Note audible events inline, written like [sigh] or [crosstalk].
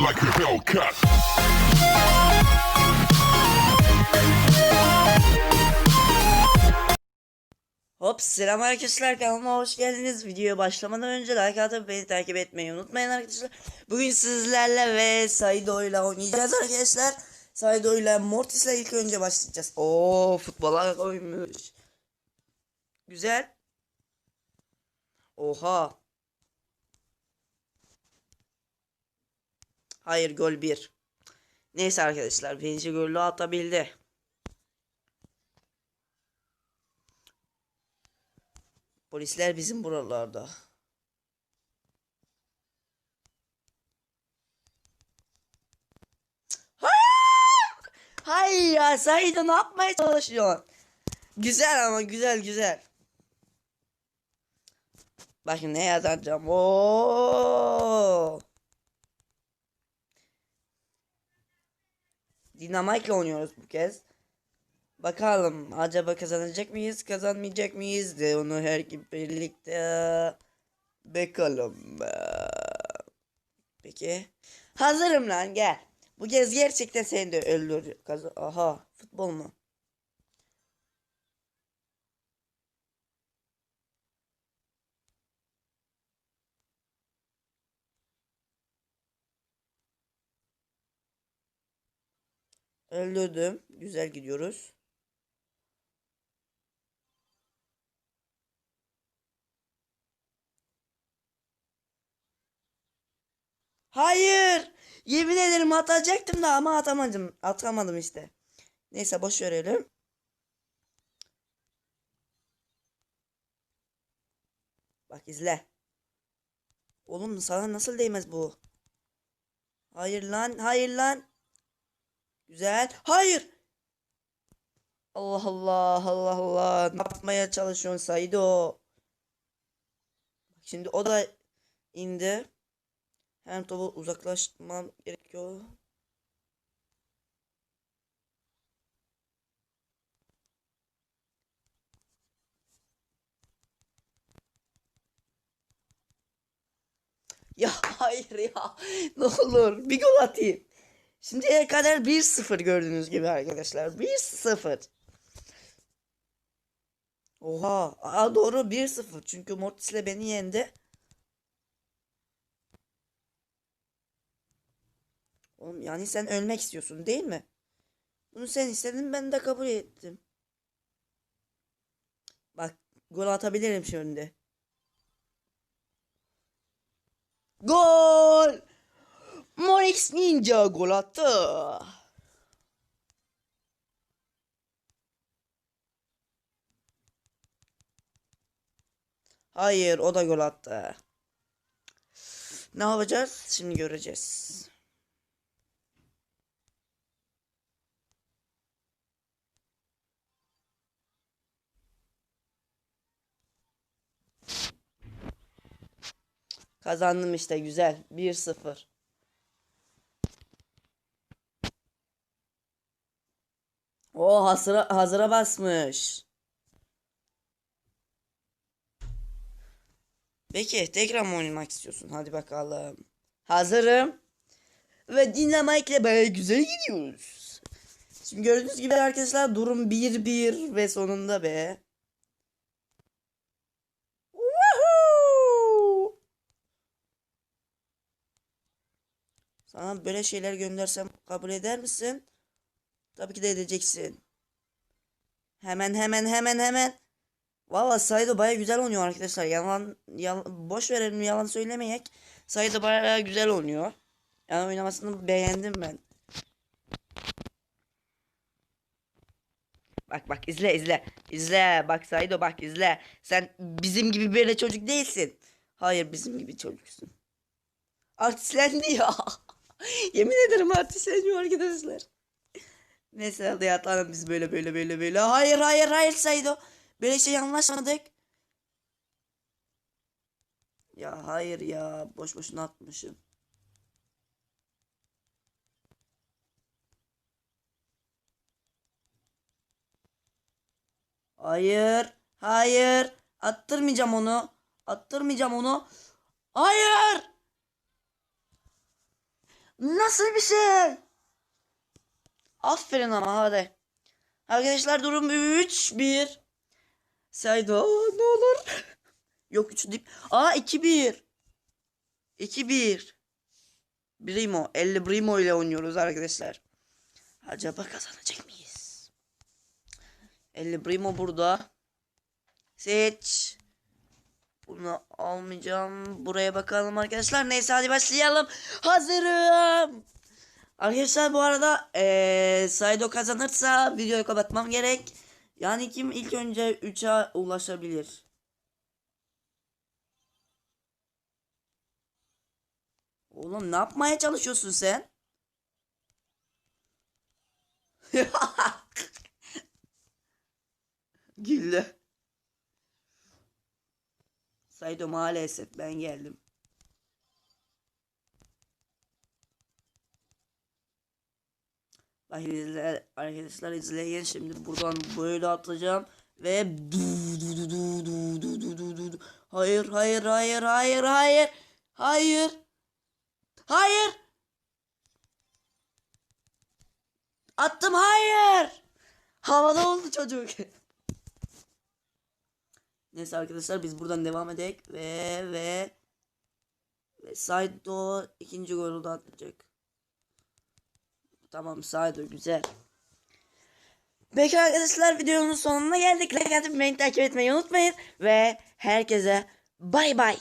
like a Hellcat. Hop selam arkadaşlar kanalıma hoş geldiniz. Videoya başlamadan önce like atıp beni takip etmeyi unutmayın arkadaşlar. Bugün sizlerle ve Saido oynayacağız arkadaşlar. Saido ile Mortis ile ilk önce başlayacağız. Oo futbola koymuş. Güzel. Oha. Hayır gol 1. Neyse arkadaşlar birinci golü atabildi. Polisler bizim buralarda. Hayır! Hayır ya Sait'e ne yapmaya çalışıyorsun? Güzel ama güzel güzel. Bakın ne yazacağım. Oo! Dynamite'le oynuyoruz bu kez. Bakalım acaba kazanacak mıyız kazanmayacak mıyız de onu her birlikte bakalım. Peki. Hazırım lan gel. Bu kez gerçekten seni de öldür. Aha futbol mu? Öldürdüm. Güzel gidiyoruz. Hayır. Yemin ederim atacaktım da ama atamadım. Atamadım işte. Neyse boş verelim. Bak izle. Oğlum sana nasıl değmez bu? Hayır lan, hayır lan. Güzel. Hayır. Allah Allah Allah Allah. Ne yapmaya çalışıyorsun Saido? Şimdi o da indi. Hem topu uzaklaştırmam gerekiyor. Ya hayır ya. [laughs] Ne olur bir gol atayım. Şimdiye kadar 1-0 gördüğünüz gibi arkadaşlar. 1-0. Oha. Aa, doğru 1-0. Çünkü Mortis'le beni yendi. Oğlum yani sen ölmek istiyorsun değil mi? Bunu sen istedin ben de kabul ettim. Bak gol atabilirim şimdi. Gol! Morix Ninja gol attı. Hayır o da gol attı. Ne yapacağız? Şimdi göreceğiz. Kazandım işte güzel. 1-0. O hazıra, hazıra basmış. Peki tekrar mı oynamak istiyorsun? Hadi bakalım. Hazırım. Ve Dynamite'le baya güzel gidiyoruz. Şimdi gördüğünüz gibi arkadaşlar durum 1-1 ve sonunda be. Woohoo! Sana böyle şeyler göndersem kabul eder misin? Tabii ki de edeceksin. Hemen hemen hemen hemen. Valla Saido baya güzel oynuyor arkadaşlar. Yalan, yalan boş verelim yalan söylemeyek. Saido baya güzel oynuyor. Yani oynamasını beğendim ben. Bak bak izle izle. İzle bak Saido bak izle. Sen bizim gibi böyle çocuk değilsin. Hayır bizim gibi çocuksun. Artistlendi ya. [laughs] Yemin ederim artistleniyor arkadaşlar. Neyse hadi atalım biz böyle böyle böyle böyle. Hayır hayır hayır Saido. Böyle şey anlaşmadık. Ya hayır ya boş boşuna atmışım. Hayır. Hayır. Attırmayacağım onu. Attırmayacağım onu. Hayır. Nasıl bir şey? Aferin ama hadi. Arkadaşlar durum 3-1. Saydo ne olur. [laughs] Yok 3 değil. Aa 2-1. 2-1. Brimo. 50 Brimo ile oynuyoruz arkadaşlar. Acaba kazanacak mıyız? 50 Brimo burada. Seç. Bunu almayacağım. Buraya bakalım arkadaşlar. Neyse hadi başlayalım. Hazırım. Arkadaşlar bu arada eee Saido kazanırsa videoyu kapatmam gerek. Yani kim ilk önce 3'e ulaşabilir? Oğlum ne yapmaya çalışıyorsun sen? [laughs] Güldü. Saido maalesef ben geldim. Arkadaşlar, arkadaşlar izleyin. Şimdi buradan böyle atlayacağım ve du du du du du du du du du hayır hayır hayır hayır hayır. Hayır. Hayır. Attım hayır. Havada oldu çocuk. [laughs] Neyse arkadaşlar biz buradan devam edek ve ve ve Saido ikinci golü de atacak. Tamam Saido güzel. Peki arkadaşlar videonun sonuna geldik. Like atıp beni takip etmeyi unutmayın. Ve herkese bay bay.